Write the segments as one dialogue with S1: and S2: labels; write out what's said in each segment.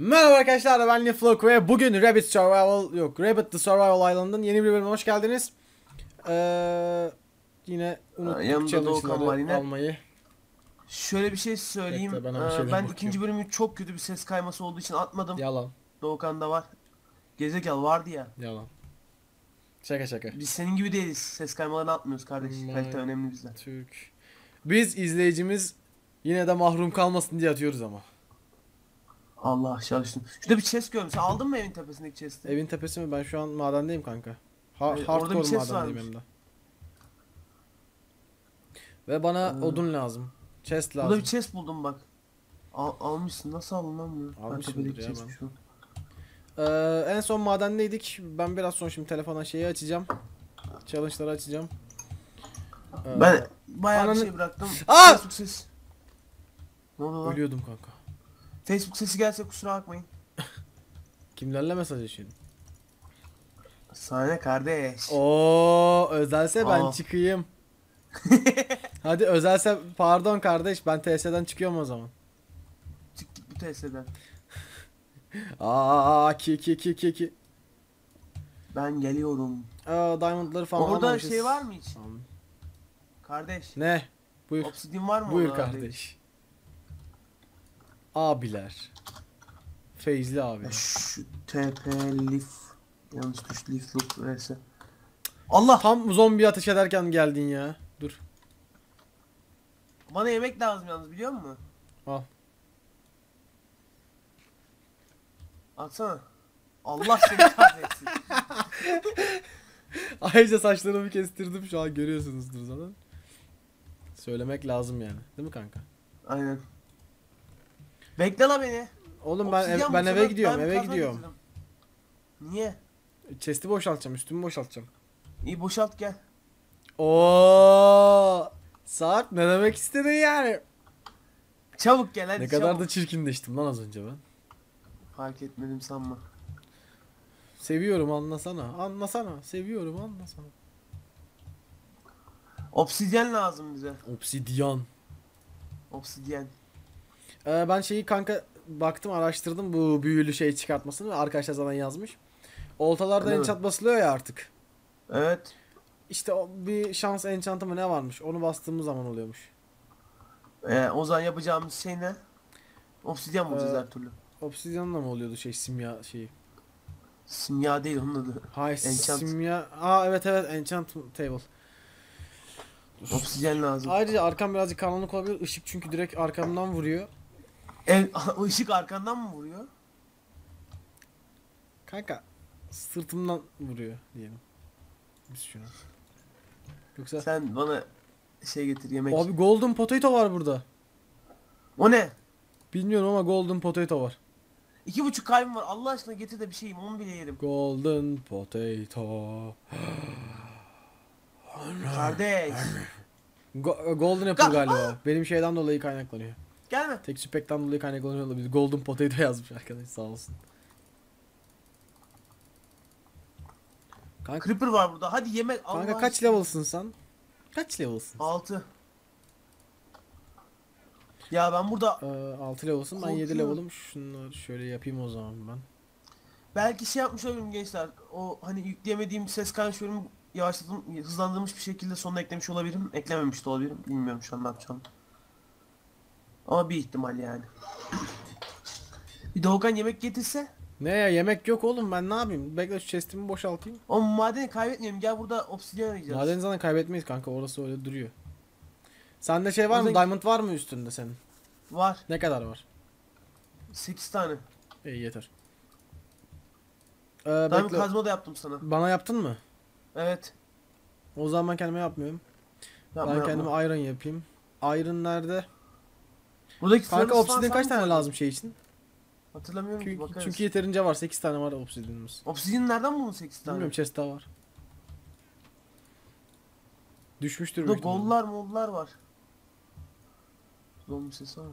S1: Merhaba arkadaşlar ben Niflok ve bugün Rabbit Survival yok Rabbit the Survival Island'ın yeni bir bölümüne hoş geldiniz. Ee, yine unuttuk
S2: Doğukan
S1: challenge'ları almayı.
S2: Şöyle bir şey söyleyeyim.
S1: Bekle, ben
S2: Ee, ben
S1: bakıyorum.
S2: ikinci bölümü çok kötü bir ses kayması olduğu için atmadım.
S1: Yalan
S2: Doğukan'da var. Gezekalı vardı ya.
S1: yalan. Şaka şaka.
S2: Biz senin gibi değiliz. Ses kaymalarını atmıyoruz kardeş.
S1: Vay.
S2: Kalite önemli bizde.
S1: Türk. Biz izleyicimiz yine de mahrum kalmasın diye atıyoruz ama.
S2: Allah aşağı düştüm. Şurada bir chest gördüm. Sen aldın mı evin tepesindeki chest'i?
S1: Evin tepesi mi? Ben şu an madendeyim kanka. Ha
S2: Evet, orada bir
S1: hardcore
S2: ses
S1: madendeyim
S2: varmış.
S1: hem de. Ve bana
S2: Hmm.
S1: odun lazım. Chest
S2: Burada
S1: lazım.
S2: bir chest buldum bak. Al, almışsın. Nasıl aldın lan bunu? Ben
S1: Almışımdır
S2: tepedeki
S1: ya
S2: chest'miş bu.
S1: Ee, en son madendeydik. Ben biraz sonra şimdi telefona şeyi açacağım. Challenge'ları açacağım. Ee,
S2: Ben bayağı
S1: Ananı-
S2: bir şey bıraktım.
S1: Aa!
S2: Ne oldu lan?
S1: ölüyordum kanka.
S2: Facebook sesi gelse kusura bakmayın.
S1: Kimlerle mesajlaşıyordun?
S2: Sana ne kardeş?
S1: Oo, özelse ben
S2: Aa.
S1: çıkayım. Hadi özelse pardon kardeş ben TS'den çıkıyorum o zaman.
S2: Çık git bu TS'den.
S1: Aa ki ki ki ki ki.
S2: Ben geliyorum.
S1: Aa, diamondları falan
S2: Orada
S1: almamışız.
S2: şey var mı hiç?
S1: Tamam.
S2: Kardeş.
S1: Ne? Buyur.
S2: Obsidian var mı
S1: Buyur
S2: orada?
S1: kardeş. Abiler. Feyzli abi.
S2: Şu TP leaf yanlış tuş leaf look vs. Allah!
S1: Tam zombi ateş ederken geldin ya. Dur.
S2: Bana yemek lazım yalnız biliyor musun?
S1: Al.
S2: Atsana. Allah seni kahretsin.
S1: Ayrıca saçlarımı kestirdim şu an görüyorsunuzdur zaten. Söylemek lazım yani. Değil mi kanka?
S2: Aynen. Bekle la beni.
S1: Oğlum ben ev-
S2: bu
S1: ben eve
S2: sefer
S1: gidiyorum,
S2: ben
S1: eve gidiyorum.
S2: getirdim. Niye?
S1: Chest'i boşaltacağım, üstümü boşaltacağım.
S2: İyi boşalt gel.
S1: Oo! Sarp ne demek istedin yani?
S2: Çabuk gel hadi
S1: ne
S2: çabuk.
S1: kadar da çirkinleştim lan az önce ben.
S2: Fark etmedim sanma.
S1: Seviyorum anlasana. Anlasana. Seviyorum anlasana.
S2: Obsidyen lazım bize.
S1: Obsidyan.
S2: Obsidyen.
S1: Ee, ben şeyi kanka baktım araştırdım bu büyülü şey çıkartmasını arkadaşlar zaten yazmış. Oltalarda enchant basılıyor ya artık.
S2: Evet.
S1: İşte o bir şans enchantı mı ne varmış? Onu bastığımız zaman oluyormuş.
S2: Ee, o zaman yapacağımız şey ne? Obsidyen bulacağız
S1: Ee,
S2: her türlü.
S1: Obsidyanla mı oluyordu şey simya şeyi?
S2: Simya değil onun adı.
S1: Hayır
S2: Enchant.
S1: simya. Aa evet evet enchant table.
S2: Obsidyen lazım.
S1: Ayrıca arkam birazcık karanlık olabilir. Işık çünkü direkt arkamdan vuruyor.
S2: El, o ışık arkandan mı vuruyor?
S1: Kanka sırtımdan vuruyor diyelim. Biz şuna. Yoksa
S2: Sen bana şey getir yemek.
S1: Abi golden potato var burada.
S2: O ne?
S1: Bilmiyorum ama golden potato var.
S2: İki buçuk kalbim var. Allah aşkına getir de bir şeyim. Onu bile yerim.
S1: Golden potato.
S2: Kardeş.
S1: Go- golden apple
S2: Ga-
S1: galiba. Benim şeyden dolayı kaynaklanıyor.
S2: Gelme.
S1: Tek spekten dolayı kaynaklanıyor olabilir. Golden potato yazmış arkadaş sağ olsun. Kanka,
S2: Creeper var burada. Hadi yemek.
S1: kanka
S2: Allah
S1: kaç
S2: aşkına.
S1: level'sın sen? Kaç level'sın?
S2: Altı. Ya ben burada
S1: Ee, 6 level'sın ben 7
S2: Korkuyorum.
S1: level'ım. Şunları şöyle yapayım o zaman ben.
S2: belki şey yapmış olabilirim gençler. O hani yükleyemediğim ses kaynaşıyorum yavaşladım, hızlandırılmış bir şekilde sonuna eklemiş olabilirim. Eklememiş de olabilirim. Bilmiyorum şu an ne yapacağım. Ama bir ihtimal yani. Bir Doğukan yemek getirse.
S1: Ne ya yemek yok oğlum ben ne yapayım? Bekle şu chest'imi boşaltayım.
S2: O madeni kaybetmeyelim. Gel burada obsidyen arayacağız.
S1: Madeni zaten kaybetmeyiz kanka orası öyle duruyor. Sende şey var
S2: O
S1: mı? Diamond var mı üstünde senin?
S2: Var.
S1: Ne kadar var?
S2: 8 tane.
S1: İyi yeter. Ee,
S2: Diamond
S1: bekle.
S2: kazma da yaptım sana.
S1: Bana yaptın mı?
S2: Evet.
S1: O zaman ben kendime yapmıyorum.
S2: Yapma,
S1: ben
S2: yapma.
S1: kendime iron yapayım. Iron nerede?
S2: Buradaki
S1: Kanka obsidian kaç tane lazım şey için?
S2: Hatırlamıyorum
S1: Çünkü,
S2: bakarız.
S1: çünkü yeterince var. 8 tane var obsidianımız.
S2: Obsidian nereden buldun 8 tane?
S1: Bilmiyorum chest daha var. Düşmüştür
S2: Burada gollar mollar var. Zombi sesi var.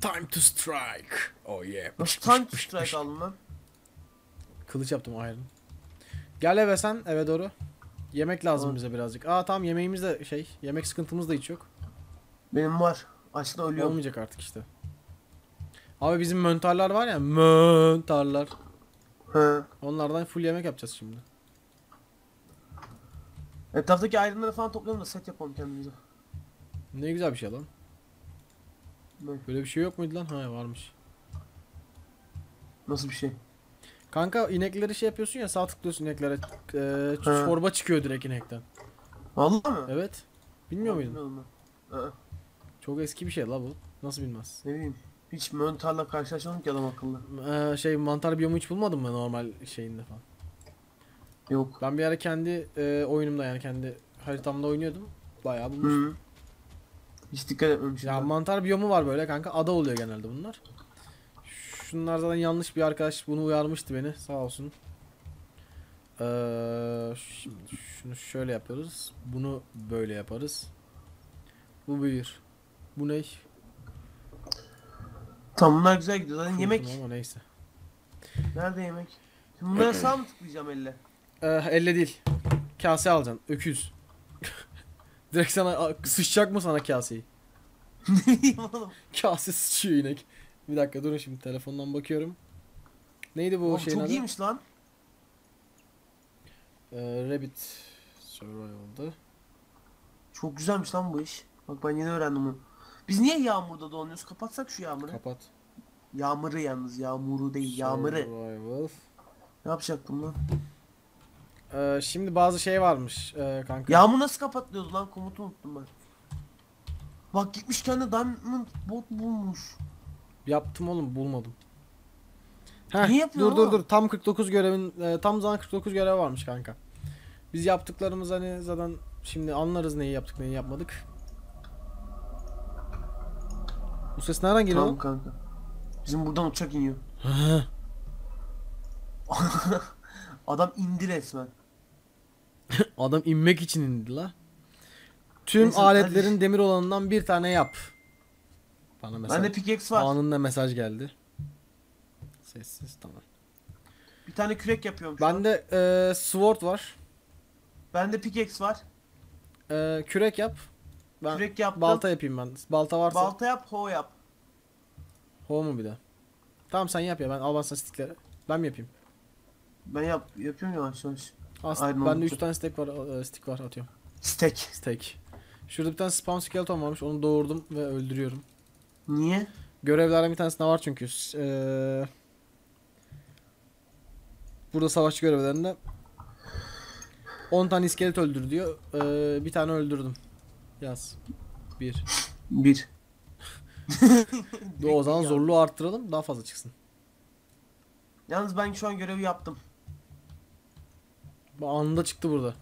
S1: Time to strike. Oh yeah.
S2: Nasıl time to strike aldın lan?
S1: Kılıç yaptım iron. Gel eve sen eve doğru. Yemek lazım
S2: Tamam.
S1: bize birazcık. Aa tamam yemeğimiz de şey. Yemek sıkıntımız da hiç yok.
S2: Benim var. Açlıktan ölüyorum.
S1: Olmayacak artık işte. Abi bizim möntarlar var ya möntarlar.
S2: He.
S1: Onlardan full yemek yapacağız şimdi.
S2: Etraftaki ayrımları falan toplayalım da set yapalım kendimize.
S1: Ne güzel bir şey lan.
S2: Ne?
S1: Böyle bir şey yok muydu lan? Ha varmış.
S2: Nasıl bir şey?
S1: Kanka inekleri şey yapıyorsun ya sağ tıklıyorsun ineklere. Ee, çorba çıkıyor direkt inekten.
S2: Vallahi mi?
S1: Evet. Bilmiyor muydun?
S2: Bilmiyorum ben. Aa,
S1: Çok eski bir şey la bu. Nasıl bilmez?
S2: ne bileyim. Hiç möntarla karşılaşmadım ki adam akıllı.
S1: Ee, şey mantar biyomu hiç bulmadın mı normal şeyinde falan?
S2: Yok.
S1: Ben bir ara kendi e, oyunumda yani kendi haritamda oynuyordum. Bayağı bulmuştum.
S2: Hı. Hiç dikkat etmemişim.
S1: Ya
S2: ben.
S1: mantar biyomu var böyle kanka. Ada oluyor genelde bunlar. Şunlar zaten yanlış bir arkadaş bunu uyarmıştı beni sağ olsun. Ee, şimdi şunu şöyle yapıyoruz. Bunu böyle yaparız. Bu büyür. Bu ne?
S2: Tamam bunlar güzel gidiyor. Zaten yemek.
S1: Ama neyse.
S2: Nerede yemek? Şimdi bunlara sağ mı tıklayacağım elle?
S1: Ee, elle değil. Kase alacaksın. Öküz. Direkt sana sıçacak mı sana kaseyi?
S2: ne bileyim oğlum.
S1: Kase sıçıyor inek. Bir dakika durun şimdi telefondan bakıyorum. Neydi bu
S2: Oğlum
S1: şeyin
S2: çok
S1: adı?
S2: iyiymiş lan.
S1: Ee, Rabbit Survival'dı.
S2: Çok güzelmiş lan bu iş. Bak ben yeni öğrendim bunu. Biz niye yağmurda donuyoruz? Kapatsak şu yağmuru.
S1: Kapat.
S2: Yağmuru yalnız yağmuru değil yağmuru.
S1: Survival.
S2: Ne yapacaktım lan?
S1: Ee, şimdi bazı şey varmış ee, kanka.
S2: Yağmur nasıl kapatılıyordu lan? Komutu unuttum ben. Bak gitmiş kendi diamond bot bulmuş.
S1: Yaptım oğlum bulmadım. Heh,
S2: Niye
S1: dur dur dur tam 49 görevin e, tam zaman 49 görev varmış kanka. Biz yaptıklarımız hani zaten şimdi anlarız neyi yaptık neyi yapmadık. Bu ses nereden geliyor?
S2: Tamam kanka. Bizim buradan uçak iniyor. Adam indi resmen.
S1: Adam inmek için indi la. Tüm
S2: Neyse,
S1: aletlerin
S2: hadi.
S1: demir olanından bir tane yap. Bana mesaj.
S2: Bende pickaxe var.
S1: Anında mesaj geldi. Sessiz tamam.
S2: Bir tane kürek yapıyorum.
S1: Bende e, sword var.
S2: Bende pickaxe var.
S1: E, kürek yap. Ben
S2: Kürek yaptım.
S1: balta yapayım ben. Balta varsa
S2: Balta yap, ho yap.
S1: Ho mu bir de? Tamam sen yap ya ben al ben sana stickleri. Ben mi yapayım?
S2: Ben yap yapıyorum yavaş yavaş.
S1: As
S2: Aynen,
S1: bende 3
S2: oldu.
S1: tane stick var, e, stick var atıyorum.
S2: Stack.
S1: Steak. Şurada bir tane spawn skeleton varmış. Onu doğurdum ve öldürüyorum.
S2: Niye?
S1: Görevlerden bir tanesinde var çünkü. Eee, burada savaşçı görevlerinde 10 tane iskelet öldür diyor. Eee, bir tane öldürdüm. Yaz. Bir.
S2: Bir.
S1: O zaman zorluğu arttıralım daha fazla çıksın.
S2: Yalnız ben şu an görevi yaptım.
S1: Bu anında çıktı burada.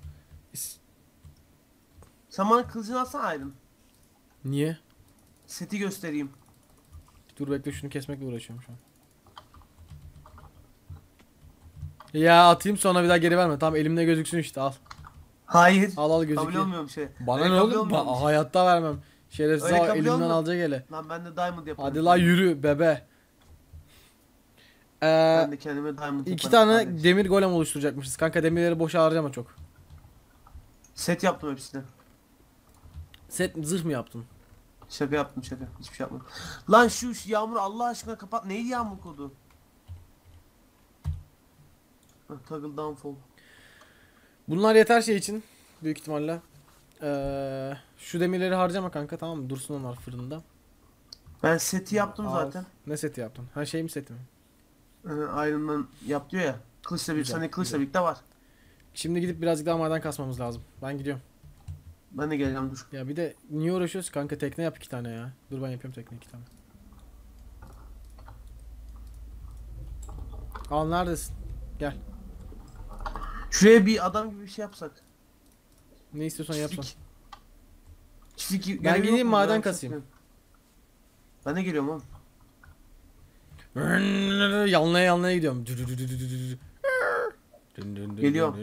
S2: Sen bana kılıcını alsana ayrım.
S1: Niye?
S2: Seti göstereyim.
S1: Dur bekle şunu kesmekle uğraşıyorum şu an. Ya atayım sonra bir daha geri verme. Tamam elimde gözüksün işte al.
S2: Hayır.
S1: Al al
S2: Kabul
S1: gözüküyor.
S2: olmuyorum şey.
S1: Bana
S2: Öyle
S1: ne
S2: kabul
S1: oğlum?
S2: olmuyormuş.
S1: Ba- hayatta vermem. Şerefsiz al,
S2: kabul
S1: elimden
S2: olmuyor.
S1: alacak hele.
S2: Lan ben de diamond yapıyorum.
S1: Hadi la yürü bebe. Ee,
S2: Ben de kendime diamond
S1: iki tane
S2: kardeş.
S1: demir golem oluşturacakmışız. Kanka demirleri boşa harcama çok.
S2: Set yaptım hepsine.
S1: Set zırh mı yaptın?
S2: Şaka yaptım şaka. Hiçbir şey yapmadım. Lan şu, şu yağmuru Allah aşkına kapat. Neydi yağmur kodu? Hah, Toggle downfall.
S1: Bunlar yeter şey için. Büyük ihtimalle. Ee, şu demirleri harcama kanka tamam mı? Dursun onlar fırında.
S2: Ben seti yaptım
S1: Al.
S2: zaten.
S1: Ne seti yaptın? Ha şey mi seti mi?
S2: Ee, yap diyor ya. Kılıçla bir
S1: Güzel,
S2: sene kılıçla
S1: güzel.
S2: birlikte var.
S1: Şimdi gidip birazcık daha maden kasmamız lazım. Ben gidiyorum.
S2: Ben de geleceğim dur.
S1: Ya bir de niye uğraşıyoruz kanka tekne yap iki tane ya. Dur ben yapıyorum tekne iki tane. Al neredesin? Gel.
S2: Şuraya bir adam gibi bir şey yapsak.
S1: Ne istiyorsan yapsan.
S2: Çiftlik. Çiftlik
S1: Ben gideyim maden kasayım.
S2: Ben de geliyorum oğlum.
S1: Yanlaya yanlaya gidiyorum.
S2: Geliyor.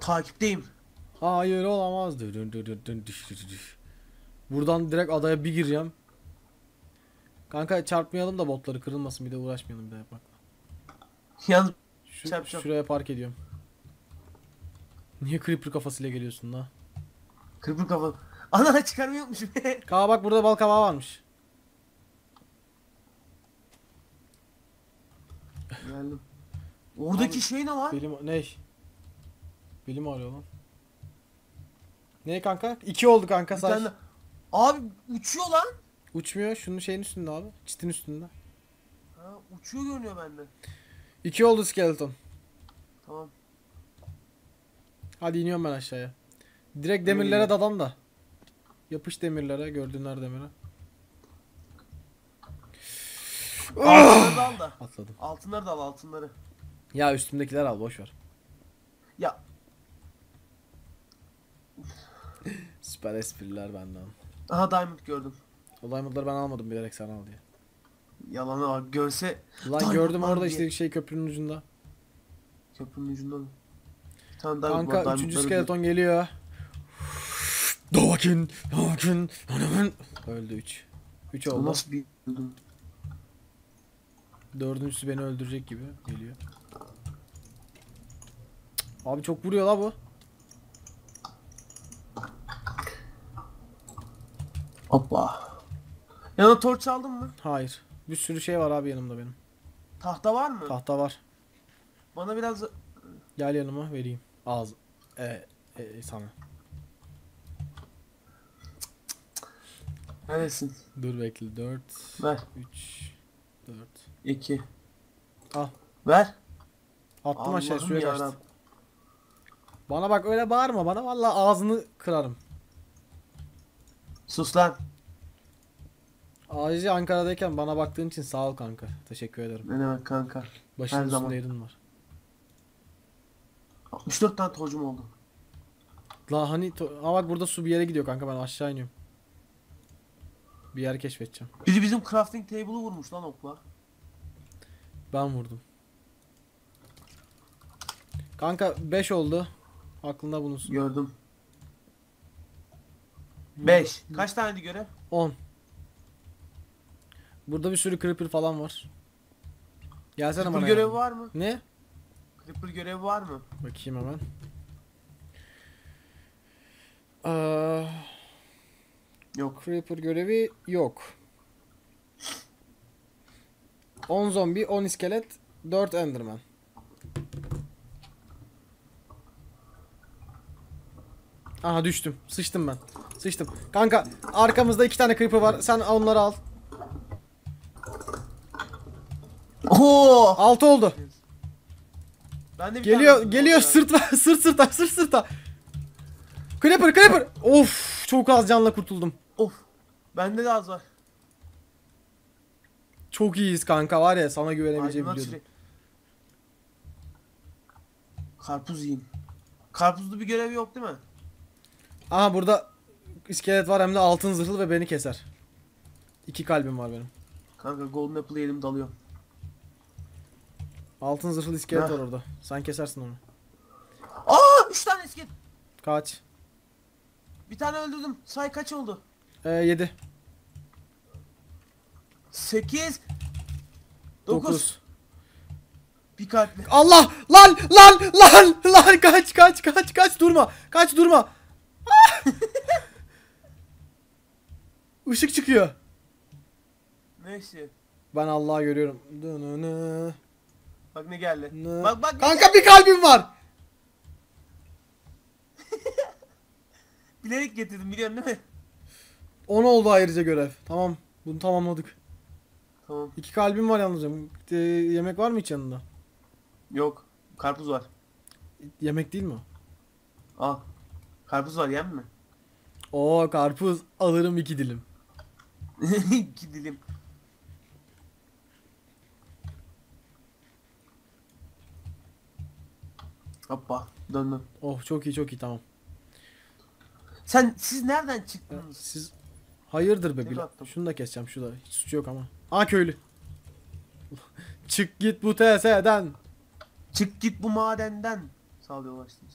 S2: Takipteyim.
S1: Hayır olamaz. Buradan direkt adaya bir gireceğim. Kanka çarpmayalım da botları kırılmasın bir de uğraşmayalım bir de yapmakla.
S2: Yalnız
S1: Şu,
S2: Çarpacağım.
S1: şuraya park ediyorum. Niye creeper kafasıyla geliyorsun la?
S2: kırpır kafa. Ana çıkarmayı unutmuşum.
S1: Kaa bak burada bal kabağı varmış.
S2: Geldim. Oradaki
S1: Abi,
S2: şey ne lan?
S1: Bilim ne? Bilim arıyor lan. Ne kanka? İki oldu kanka say.
S2: tane. Abi uçuyor lan.
S1: Uçmuyor. Şunun şeyin üstünde abi. Çitin üstünde.
S2: Ha, uçuyor görünüyor bende.
S1: İki oldu skeleton.
S2: Tamam.
S1: Hadi iniyorum ben aşağıya. Direkt demirlere dadan da. Yapış demirlere. Gördüğünler demire.
S2: Altınları da al da.
S1: Atladım.
S2: Altınları da al altınları.
S1: Ya üstümdekiler al boş ver.
S2: Ya
S1: Süper espriler benden.
S2: aha diamond gördüm.
S1: O diamondları ben almadım bilerek sen al diye.
S2: Yalanı bak görse
S1: Lan
S2: Diamond
S1: gördüm
S2: var
S1: orada
S2: diye.
S1: işte şey köprünün ucunda.
S2: köprünün ucunda mı? Diamond var,
S1: Kanka
S2: diamondları
S1: üçüncü skeleton geliyor. Davakin, Davakin, Davakin. Öldü 3. 3
S2: Bu
S1: oldu.
S2: Nasıl bir öldüm?
S1: Dördüncüsü beni öldürecek gibi geliyor. Abi çok vuruyor la bu.
S2: Hoppa. Yanına torç aldın mı?
S1: Hayır. Bir sürü şey var abi yanımda benim.
S2: Tahta var mı?
S1: Tahta var.
S2: Bana biraz
S1: Gel yanıma vereyim. Ağız. E, e, sana.
S2: Neresin?
S1: Dur bekle. 4,
S2: Ver.
S1: 3, 4.
S2: 2.
S1: Al.
S2: Ver.
S1: Attım aşağı
S2: Allah'ım
S1: suya
S2: yarabbim.
S1: kaçtı. Bana bak öyle bağırma bana vallahi ağzını kırarım.
S2: Sus lan.
S1: Ayrıca Ankara'dayken bana baktığın için sağ ol kanka. Teşekkür ederim.
S2: Ne demek kanka?
S1: Başının
S2: Her zaman.
S1: üstünde yerin var.
S2: 64 tane torcum oldu.
S1: La hani to- Aa bak burada su bir yere gidiyor kanka ben aşağı iniyorum. Bir yer keşfedeceğim.
S2: Biri bizim crafting table'ı vurmuş lan okla.
S1: Ben vurdum. Kanka 5 oldu. Aklında bulunsun.
S2: Gördüm. 5. Kaç taneydi görev?
S1: 10. Burada bir sürü creeper falan var. Gelsene
S2: Creeper
S1: bana.
S2: görevi var mı?
S1: Ne?
S2: Creeper görevi var mı?
S1: Bakayım hemen. Aa,
S2: Yok.
S1: Creeper görevi yok. 10 zombi, 10 iskelet, 4 enderman. Aha düştüm. Sıçtım ben. Sıçtım. Kanka arkamızda iki tane creeper var. Sen onları al.
S2: Oo!
S1: 6 oldu.
S2: Ben de bir
S1: Geliyor
S2: tane
S1: geliyor sırt sırt sırta sırt sırta. Creeper creeper. Of çok az canla kurtuldum.
S2: Of. Bende de az var.
S1: Çok iyiyiz kanka var ya sana güvenebileceğimi
S2: Aydınlat
S1: biliyordum.
S2: Karpuz yiyeyim. Karpuzlu bir görev yok değil mi?
S1: Aha burada iskelet var hem de altın zırhlı ve beni keser. İki kalbim var benim.
S2: Kanka golden apple yedim dalıyorum.
S1: Altın zırhlı iskelet var orada. Sen kesersin onu.
S2: Aa 3 tane isket.
S1: Kaç?
S2: Bir tane öldürdüm. Say kaç oldu?
S1: Ee, 7.
S2: 8 9
S1: 9.
S2: Bir kalpli.
S1: Allah! Lan! Lan! Lan! Lan! Kaç! Kaç! Kaç! Kaç! Durma! Kaç! Durma! Işık çıkıyor.
S2: Neyse.
S1: Ben Allah'ı görüyorum. Dınını,
S2: Bak ne geldi.
S1: nı.
S2: Bak bak ne
S1: Kanka
S2: geldi.
S1: bir kalbim var.
S2: Bilerek getirdim biliyorsun değil mi?
S1: 10 oldu ayrıca görev. Tamam. Bunu tamamladık.
S2: Tamam.
S1: İki kalbim var yalnız. Ee, yemek var mı hiç yanında?
S2: Yok. Karpuz var.
S1: Yemek değil mi?
S2: Al. Karpuz var yem mi?
S1: Oo karpuz alırım iki dilim.
S2: İki dilim. Hoppa döndüm.
S1: Oh çok iyi çok iyi tamam.
S2: Sen siz nereden çıktınız?
S1: siz hayırdır be
S2: baktım?
S1: Şunu da keseceğim şurada. Hiç suçu yok ama. Aa köylü. Çık git bu TS'den.
S2: Çık git bu madenden. Sağlıyorlaştınız.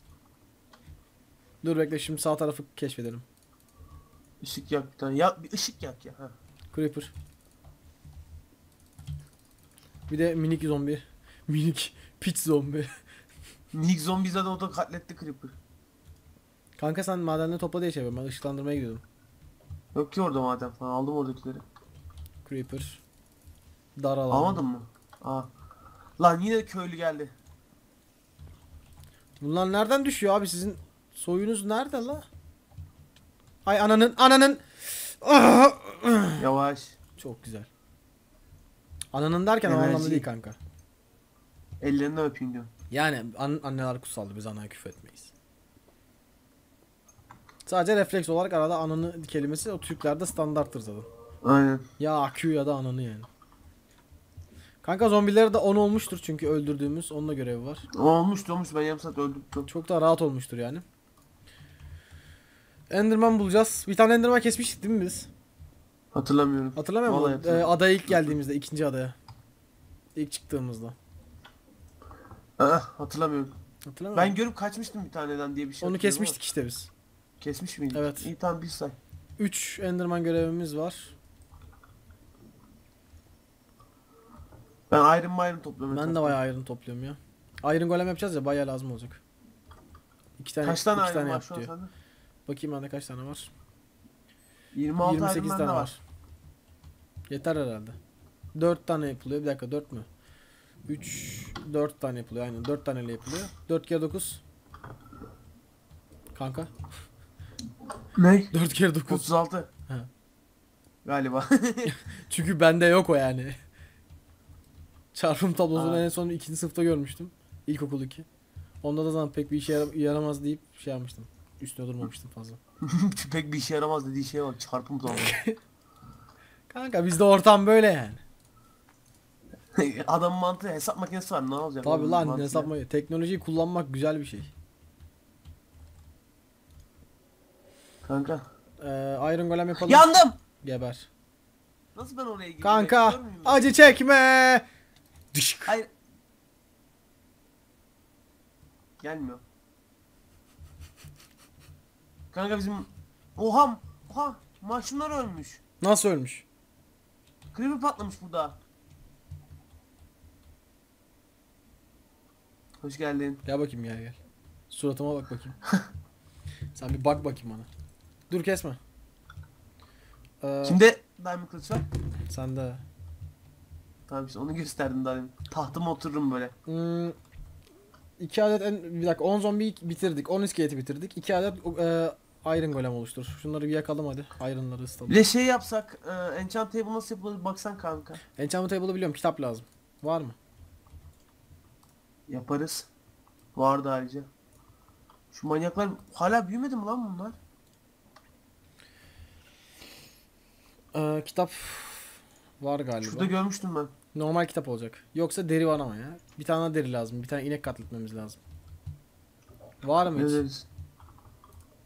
S1: Dur bekle şimdi sağ tarafı keşfedelim.
S2: Işık yak bir tane. Ya bir ışık yak ya. Ha.
S1: Creeper. Bir de minik zombi. Minik piç zombi.
S2: Minik zombi zaten o da katletti Creeper.
S1: Kanka sen madenleri topla diye şey yapıyorum. Ben ışıklandırmaya gidiyordum.
S2: Yok ki orada maden falan. Aldım oradakileri.
S1: Creeper. Dar alan.
S2: Almadın mı? Aa. Lan yine köylü geldi.
S1: Bunlar nereden düşüyor abi sizin soyunuz nerede la? Ay ananın ananın. Ah!
S2: Yavaş.
S1: Çok güzel. Ananın derken
S2: Enerji.
S1: değil kanka.
S2: Ellerinden öpeyim diyorum.
S1: Yani an- anneler kutsaldır biz anaya küfür etmeyiz. Sadece refleks olarak arada ananı kelimesi o Türklerde standarttır zaten.
S2: Aynen.
S1: Ya akü ya da ananı yani. Kanka zombileri de 10 olmuştur çünkü öldürdüğümüz onunla görevi var.
S2: Olmuş olmuş ben yarım saat öldürdüm.
S1: Çok da rahat olmuştur yani. Enderman bulacağız. Bir tane Enderman kesmiştik değil mi biz?
S2: Hatırlamıyorum.
S1: Hatırlamıyor
S2: Vallahi
S1: musun? Ee,
S2: hatırlamıyorum.
S1: adaya ilk geldiğimizde, ikinci adaya. İlk çıktığımızda.
S2: Aa, hatırlamıyorum.
S1: Hatırlamıyor
S2: Ben
S1: musun?
S2: görüp kaçmıştım bir taneden diye bir şey
S1: Onu
S2: hatırlıyorum
S1: kesmiştik işte biz.
S2: Kesmiş miydik?
S1: Evet.
S2: İyi tamam bir say.
S1: 3 Enderman görevimiz var.
S2: Ben Iron Iron topluyorum.
S1: Ben de bayağı iron topluyorum ya. Iron golem yapacağız ya bayağı lazım olacak. İki tane,
S2: Kaç tane
S1: iki tane
S2: var şu an
S1: diyor.
S2: sende?
S1: Bakayım bende kaç tane var.
S2: 26
S1: 28
S2: Iron
S1: tane var.
S2: var.
S1: Yeter herhalde. 4 tane yapılıyor. Bir dakika 4 mü? 3 4 tane yapılıyor. Aynen 4 taneyle yapılıyor. 4 kere 9. Kanka.
S2: Ne?
S1: 4 kere 9.
S2: 36.
S1: He.
S2: Galiba.
S1: Çünkü bende yok o yani. Çarpım tablosunu
S2: Aa.
S1: en son ikinci sınıfta görmüştüm. İlkokul 2. Onda da zaman pek bir işe yara- yaramaz deyip şey yapmıştım. Üstüne durmamıştım fazla.
S2: Pek bir işe yaramaz dediği şeye bak çarpım tamam.
S1: Kanka bizde ortam böyle yani.
S2: Adamın mantığı hesap makinesi var ne olacak?
S1: Tabi
S2: Onun
S1: lan hesap makinesi. Teknolojiyi kullanmak güzel bir şey.
S2: Kanka.
S1: Ee, Iron Golem yapalım.
S2: Yandım!
S1: Geber.
S2: Nasıl ben oraya girdim?
S1: Kanka acı çekme. Dışk.
S2: Hayır. Gelmiyor. Kanka bizim... Oha! Oha! Maşunlar ölmüş.
S1: Nasıl ölmüş?
S2: Creeper patlamış burada. Hoş geldin.
S1: Gel bakayım gel gel. Suratıma bak bakayım. Sen bir bak bakayım bana. Dur kesme. Ee,
S2: Kimde diamond kılıç var?
S1: Sende.
S2: Tamam işte onu gösterdim daha demin. Tahtıma otururum böyle.
S1: Hmm, iki adet en, bir dakika 10 zombi bitirdik. 10 iskeleti bitirdik. 2 adet e, Iron Golem oluştur. Şunları bir yakalım hadi. Iron'ları ısıtalım.
S2: Bir de şey yapsak, e, enchant table nasıl yapılır baksan kanka.
S1: Enchantment Table'ı biliyorum. Kitap lazım. Var mı?
S2: Yaparız. Vardı ayrıca. Şu manyaklar hala büyümedi mi lan bunlar?
S1: Ee, kitap var galiba.
S2: Şurada görmüştüm ben.
S1: Normal kitap olacak. Yoksa deri var ama ya. Bir tane daha deri lazım. Bir tane inek katletmemiz lazım. Var mı hiç?
S2: deriz?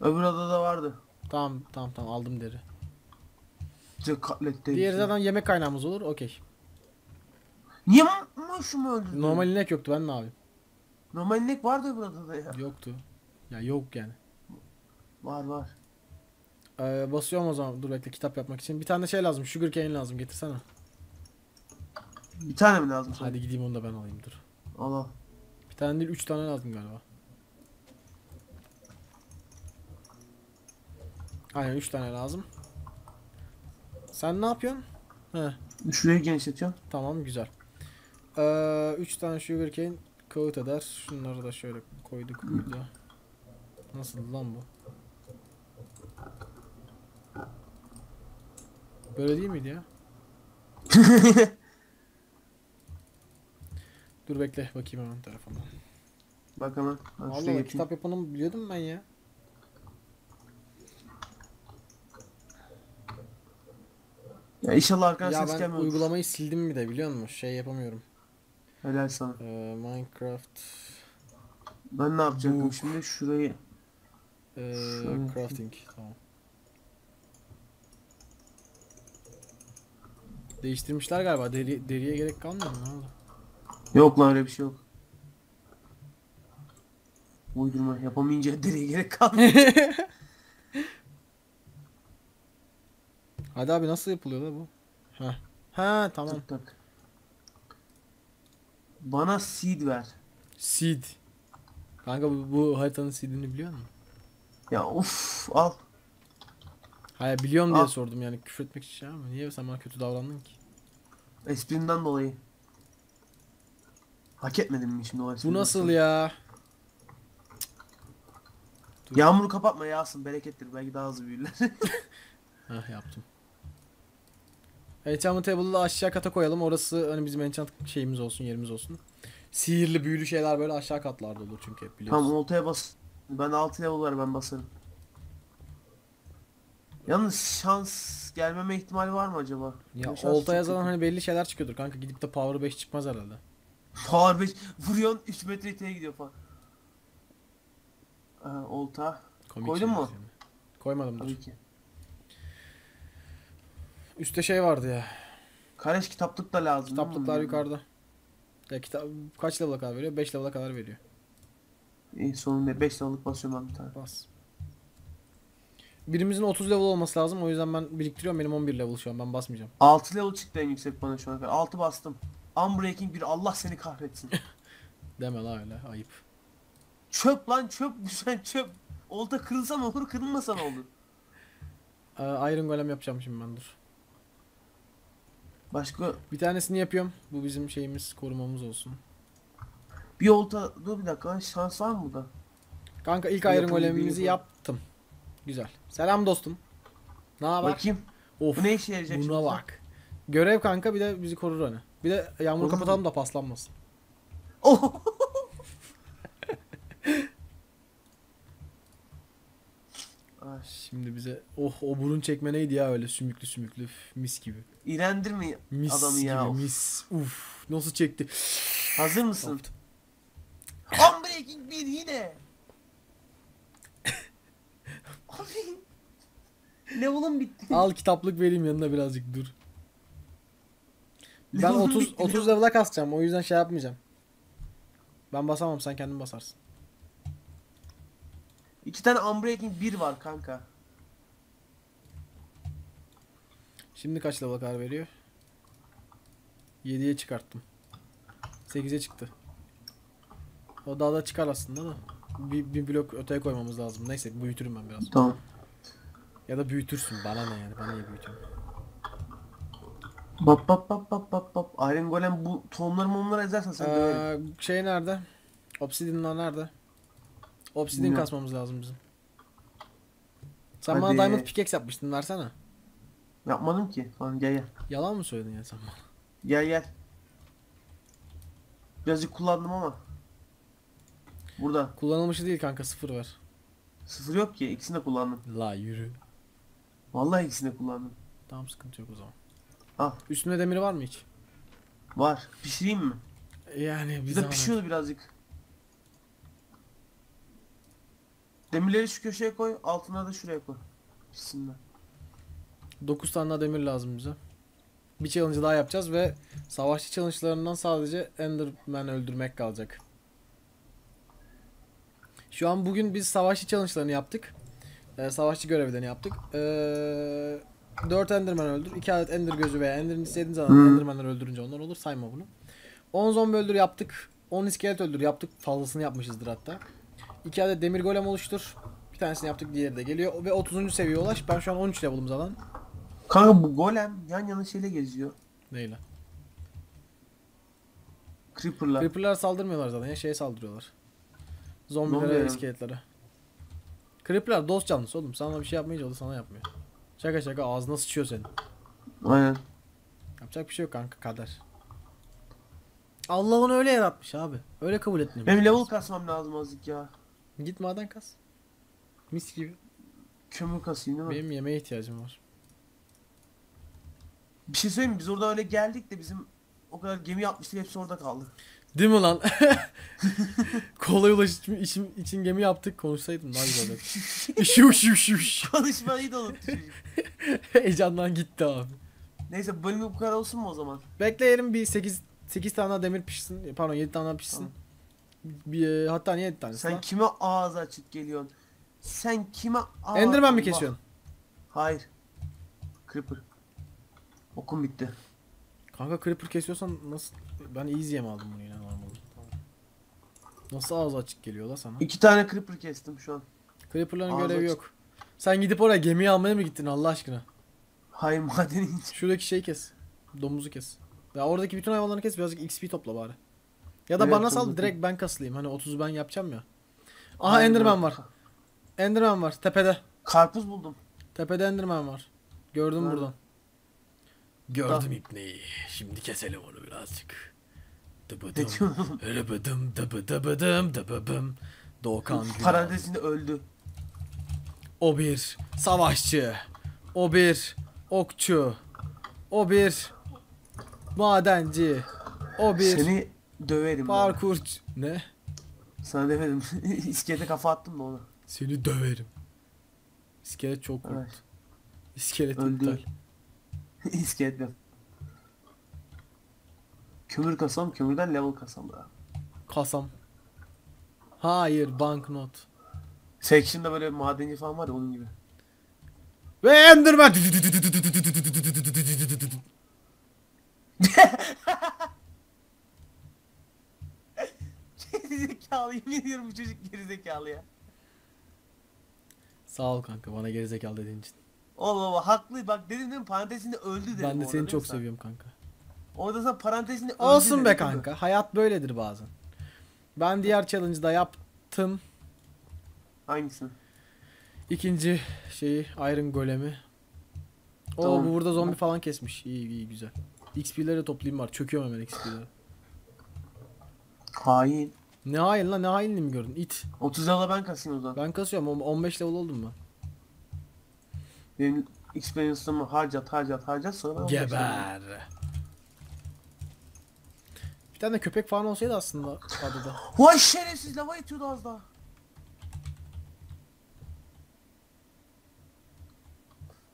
S2: Öbür adada vardı.
S1: Tamam tamam tamam aldım deri.
S2: Bize katlet değil.
S1: Diğeri zaten yemek kaynağımız olur. Okey.
S2: Niye ma- maşumu öldürdün?
S1: Normal inek yoktu ben ne yapayım?
S2: Normal inek vardı öbür adada ya.
S1: Yoktu. Ya yok yani.
S2: Var var.
S1: Ee, basıyorum o zaman. Dur bekle kitap yapmak için. Bir tane de şey lazım. Sugar cane lazım. Getirsene.
S2: Bir tane mi lazım sana?
S1: Hadi gideyim onu da ben alayım dur.
S2: Al al.
S1: Bir tane değil üç tane lazım galiba. Aynen üç tane lazım. Sen ne yapıyorsun? He
S2: Şurayı genişletiyorum.
S1: tamam güzel. Ee, üç tane sugar cane kağıt eder. Şunları da şöyle koyduk burada. Nasıl lan bu? Böyle değil miydi ya? Dur bekle bakayım hemen telefondan.
S2: Bak hemen. Şuraya
S1: Vallahi
S2: getireyim.
S1: kitap yapanı biliyordum ben ya.
S2: Ya inşallah arkadan
S1: Ya ben
S2: gelmiyor.
S1: uygulamayı sildim bir de biliyor musun? Şey yapamıyorum.
S2: Helal sana.
S1: Ee, Minecraft
S2: Ben ne yapacaktım
S1: Bu-
S2: şimdi? Şurayı
S1: ee,
S2: Şöyle.
S1: crafting tamam. Değiştirmişler galiba. Deri, deriye gerek mu? Ne oldu?
S2: Yok lan öyle bir şey yok. Uydurma yapamayınca deriye gerek kalmıyor.
S1: Hadi abi nasıl yapılıyor da bu? Ha. Ha tamam.
S2: tak tak. Bana seed ver.
S1: Seed. Kanka bu, bu haritanın seed'ini biliyor musun?
S2: Ya uf al.
S1: Hayır biliyorum diye
S2: Al.
S1: sordum yani küfür etmek için ama niye sen bana kötü davrandın ki?
S2: Esprinden dolayı. Hak etmedin mi şimdi o
S1: Bu nasıl ya?
S2: Yağmuru kapatma yağsın berekettir belki daha hızlı büyürler.
S1: Heh yaptım. Enchantment Table'ı aşağı kata koyalım. Orası hani bizim enchant şeyimiz olsun, yerimiz olsun. Sihirli büyülü şeyler böyle aşağı katlarda olur çünkü hep biliyorsun.
S2: tamam oltaya bas. Ben 6 level var ben basarım. Yalnız şans gelmeme ihtimali var mı acaba?
S1: Ya
S2: şans
S1: olta hani belli şeyler çıkıyordur kanka. Gidip de power 5 çıkmaz herhalde.
S2: Power 5 vuruyorsun 3 metre öteye gidiyor falan. Ee, olta.
S1: Komik
S2: Koydun mu?
S1: yani. Koymadım dur.
S2: Tabii ki.
S1: Üste şey vardı ya.
S2: Kareş kitaplık da lazım.
S1: Kitaplıklar yukarıda. Ya kitap kaç level'a kadar veriyor? 5 level'a kadar veriyor.
S2: İyi sonunda 5 level'lık basıyorum ben bir tane.
S1: Bas. Birimizin 30 level olması lazım. O yüzden ben biriktiriyorum. Benim 11 level şu an. Ben basmayacağım.
S2: 6 level çıktı en yüksek bana şu kadar. 6 bastım. Unbreaking bir Allah seni kahretsin.
S1: Deme la öyle. Ayıp.
S2: çöp lan çöp sen çöp. Olta kırılsa ne olur kırılmasa ne olur.
S1: Ee, Iron Golem yapacağım şimdi ben dur.
S2: Başka
S1: Bir tanesini yapıyorum. Bu bizim şeyimiz, korumamız olsun.
S2: bir olta dur bir dakika şans var mı burada?
S1: Kanka ilk Iron Golem'imizi
S2: bir yapalım.
S1: yaptım. Güzel. Selam dostum. Ne haber?
S2: Bakayım.
S1: Of.
S2: Bu ne işe yarayacak
S1: Buna
S2: şimdi?
S1: bak. Görev kanka bir de bizi korur hani. Bir de yağmur
S2: Korur
S1: kapatalım
S2: mu?
S1: da paslanmasın.
S2: Oh! Ay,
S1: Şimdi bize oh o burun çekme neydi ya öyle sümüklü sümüklü mis gibi.
S2: İğrendirme
S1: Mis
S2: adamı
S1: gibi
S2: ya.
S1: mis. Uf nasıl çekti.
S2: Hazır mısın?
S1: Yaptı.
S2: Unbreaking bir yine. Abi. Level'ım bitti.
S1: Al kitaplık vereyim yanına birazcık dur. Ben
S2: Level'ım
S1: 30
S2: bitti.
S1: 30 level'a kasacağım. O yüzden şey yapmayacağım. Ben basamam sen kendin basarsın.
S2: İki tane Unbreaking 1 var kanka.
S1: Şimdi kaç level kadar veriyor? 7'ye çıkarttım. 8'e çıktı. O daha da çıkar aslında da. Bir, bir blok öteye koymamız lazım. Neyse büyütürüm ben biraz.
S2: Tamam.
S1: Ya da büyütürsün. Bana ne yani? Bana niye büyütüyorsun?
S2: Bap bap bap bap bap bap. Iron Golem bu tohumları mumları ezersen sen döverim.
S1: Ee, şey nerede? Obsidian'lar nerede? Obsidian
S2: Bilmiyorum.
S1: kasmamız lazım bizim. Sen
S2: Hadi.
S1: bana Diamond Pickaxe yapmıştın. Versene.
S2: Yapmadım ki. Tamam gel gel.
S1: Yalan mı söyledin ya sen bana?
S2: Gel gel. Birazcık kullandım ama. Burada.
S1: Kullanılmışı değil kanka sıfır ver.
S2: Sıfır yok ki. İkisini de kullandım.
S1: La yürü.
S2: Vallahi ikisini de kullandım.
S1: Tamam sıkıntı yok o zaman.
S2: Al.
S1: Üstünde demiri var mı hiç?
S2: Var. Pişireyim mi?
S1: Yani
S2: Bir de pişiyordu birazcık. Demirleri şu köşeye koy. Altına da şuraya koy. Pişsinler.
S1: 9 tane daha demir lazım bize. Bir challenge daha yapacağız ve savaşçı challenge'larından sadece Enderman öldürmek kalacak. Şu an bugün biz savaşçı challenge'larını yaptık. Ee, savaşçı görevlerini yaptık. Ee, 4 Enderman öldür. 2 adet Ender gözü veya Ender'in istediğin zaman
S2: Hı.
S1: Enderman'ları öldürünce onlar olur. Sayma bunu. 10 zombi öldür yaptık. 10 iskelet öldür yaptık. Fazlasını yapmışızdır hatta. 2 adet demir golem oluştur. Bir tanesini yaptık diğeri de geliyor. Ve 30. seviyeye ulaş. Ben şu an 13 level'ım zaten.
S2: Kanka bu golem yan yana şeyle geziyor.
S1: Neyle?
S2: Creeper'la.
S1: Creeper'lar saldırmıyorlar zaten ya şeye saldırıyorlar. Zombilere
S2: mi?
S1: iskeletlere. Creeper'lar dost canlısı oğlum. Sana bir şey yapmayınca o da sana yapmıyor. Şaka şaka ağzına sıçıyor senin.
S2: Aynen.
S1: Yapacak bir şey yok kanka kader. Allah onu öyle yaratmış abi. Öyle kabul etmiyor.
S2: Benim level kasmam lazım azıcık ya.
S1: Git maden kas. Mis gibi.
S2: Kömür kasayım değil mi?
S1: Benim yemeğe ihtiyacım var.
S2: Bir şey söyleyeyim mi? Biz orada öyle geldik de bizim o kadar gemi yapmıştık hepsi orada kaldı.
S1: Değil mi lan? Kolay ulaşım için, için gemi yaptık. Konuşsaydım daha güzel olurdu. Şuş şuş şuş.
S2: Konuşmayı da unuttu çocuk.
S1: Heyecandan gitti abi.
S2: Neyse bölümü bu kadar olsun mu o zaman?
S1: Bekleyelim bir 8 8 tane daha demir pişsin. Pardon 7 tane daha pişsin.
S2: Tamam.
S1: Bir, e, hatta niye 7 tanesi
S2: Sen
S1: lan?
S2: kime ağzı açık geliyorsun? Sen kime ağzı...
S1: Enderman mi kesiyorsun?
S2: Hayır. Creeper. Okum bitti.
S1: Kanka creeper kesiyorsan nasıl? Ben easy'ye mi aldım bunu yine normal. Nasıl ağzı açık geliyor la sana?
S2: İki tane creeper kestim şu an.
S1: Creeper'ların
S2: Ağzı
S1: görevi
S2: aç-
S1: yok. Sen gidip oraya gemiyi almaya mı gittin Allah aşkına?
S2: Hayır madeni hiç.
S1: Şuradaki şeyi kes. Domuzu kes. Ya oradaki bütün hayvanları kes birazcık XP topla bari. Ya da
S2: Evet,
S1: bana sal
S2: domuzu-
S1: direkt ben kasılayım. Hani 30'u ben yapacağım ya. Aha
S2: Aynen.
S1: Enderman var. Enderman var tepede.
S2: Karpuz buldum.
S1: Tepede Enderman var. Gördüm
S2: Nerede?
S1: buradan. Gördüm ipneyi. Şimdi keselim onu birazcık. Doğukan Günal.
S2: Parantezinde öldü.
S1: O bir savaşçı. O bir okçu. O bir madenci. O bir
S2: Seni döverim.
S1: parkur... Ne?
S2: Sana demedim. İskelete kafa attım da ona.
S1: Seni döverim. İskelet çok korktu.
S2: Evet.
S1: İskelet
S2: Öldü.
S1: iptal.
S2: İskeletle. Kömür kasam, kömürden level kasam da.
S1: Kasam. Hayır banknot.
S2: Section'da böyle madenci falan var ya onun gibi.
S1: Ve Enderman.
S2: gerizekalı yemin ediyorum bu çocuk gerizekalı ya.
S1: Sağ ol kanka bana gerizekalı dediğin için.
S2: Allah Allah haklı bak dedim değil mi parantezinde öldü dedim.
S1: Ben de seni çok seviyorum kanka.
S2: Orada sen parantezinde öldü
S1: Olsun be kanka. Hayat böyledir bazen. Ben diğer challenge'da yaptım.
S2: Hangisini?
S1: İkinci şeyi Iron Golem'i. O
S2: Tamam.
S1: bu burada zombi falan kesmiş. İyi iyi güzel. XP'leri toplayayım var. Çöküyorum hemen XP'leri.
S2: Hain.
S1: Ne hain lan ne hainliği mi gördün? İt.
S2: 30 level'a ben kasayım o zaman.
S1: Ben kasıyorum. on- 15 level oldum ben.
S2: Benim experience'ımı harcat harcat harcat sonra ben 15 level'ım.
S1: Geber. Tane de köpek falan olsaydı aslında adada.
S2: Vay şerefsiz lava yatıyordu az daha.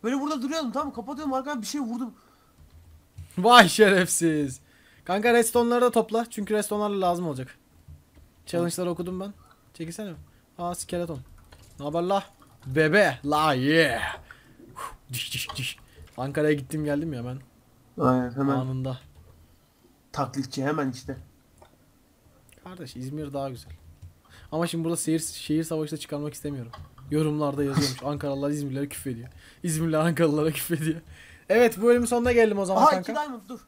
S2: Böyle burada duruyordum tamam mı? kapatıyorum arkadan bir şey vurdum.
S1: Vay şerefsiz. Kanka redstone'ları da topla. Çünkü redstone'lar lazım olacak. Challenge'ları okudum ben. Çekilsene. Aa skeleton. Ne haber la? Bebe. La yeah. Diş diş diş. Ankara'ya gittim geldim ya ben.
S2: Aynen hemen
S1: Anında.
S2: Taklitçi hemen işte.
S1: Kardeş İzmir daha güzel. Ama şimdi burada şehir, şehir savaşı da çıkarmak istemiyorum. Yorumlarda yazıyormuş. Ankaralılar İzmirlilere küfrediyor. İzmirliler Ankaralılara küfrediyor. Evet bu bölümün sonuna geldim o zaman
S2: Aha
S1: kanka.
S2: iki diamond dur.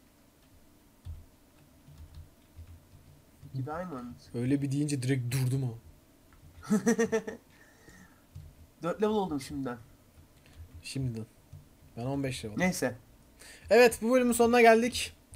S2: İki diamond.
S1: Öyle bir deyince direkt durdum o.
S2: 4 level oldum şimdiden.
S1: Şimdiden. Ben 15 level.
S2: Neyse.
S1: Evet bu bölümün sonuna geldik.